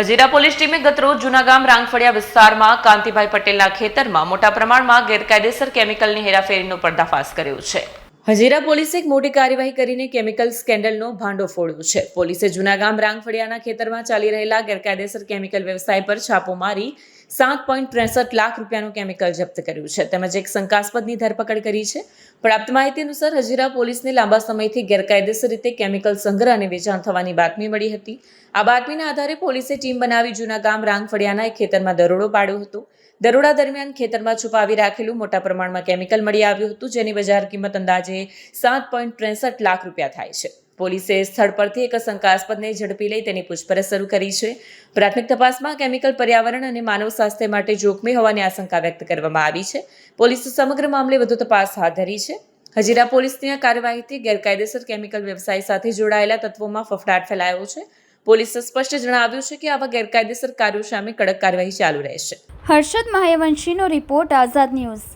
Hazira police ટીમે ગતરોજ જૂનાગામ રાંગફળિયા વિસ્તારમાં કાંતિભાઈ પટેલના ખેતરમાં મોટા પ્રમાણમાં ગેરકાયદેસર કેમિકલની હેરાફેરીનો પર્દાફાશ કર્યો છે. હજીરા પોલીસે એક મોટી કાર્યવાહી કરીને કેમિકલ સ્કેન્ડલનો ભાંડો ફોડ્યો છે. પોલીસે જૂનાગામ રાંગફળિયાના ખેતરમાં ચાલી રહેલા ગેરકાયદેસર કેમિકલ વ્યવસાય પર છાપો મારી સાત પોઈન્ટ ત્રેસઠ લાખ રૂપિયાનું કેમિકલ જપ્ત કર્યું છે. તેમજ એક શંકાસ્પદની ધરપકડ કરી છે. પ્રાપ્ત માહિતી અનુસાર હજીરા પોલીસને લાંબા સમયથી ગેરકાયદેસર રીતે કેમિકલ સંગ્રહ અને વેચાણ થવાની બાતમી મળી હતી. આ બાતમીના આધારે પોલીસે ટીમ બનાવી જૂના ગામ રાંગફળિયાના એક ખેતરમાં દરોડો પાડ્યો હતો. દરોડા દરમિયાન ખેતરમાં છુપાવી રાખેલું મોટા પ્રમાણમાં કેમિકલ મળી આવ્યું હતું, જેની બજાર કિંમત અંદાજે સાત પોઈન્ટ ત્રેસઠ લાખ રૂપિયા થાય છે. પોલીસે સ્થળ પરથી એક શંકાસ્પદને ઝડપી લઈ તેની પૂછપરછ શરૂ કરી છે. પ્રાથમિક તપાસમાં કેમિકલ પર્યાવરણ અને માનવ સ્વાસ્થ્ય માટે જોખમી હોવાની આશંકા વ્યક્ત કરવામાં આવી છે. પોલીસે સમગ્ર મામલે વધુ તપાસ હાથ ધરી છે. હજીરા પોલીસની આ કાર્યવાહીથી ગેરકાયદેસર કેમિકલ વ્યવસાય સાથે જોડાયેલા તત્વોમાં ફફડાટ ફેલાયો છે. પોલીસે સ્પષ્ટ જણાવ્યું છે કે આવા ગેરકાયદેસર કાર્યો સામે કડક કાર્યવાહી ચાલુ રહેશે. હર્ષદ મહાયવંશીનો રિપોર્ટ આઝાદ ન્યૂઝ.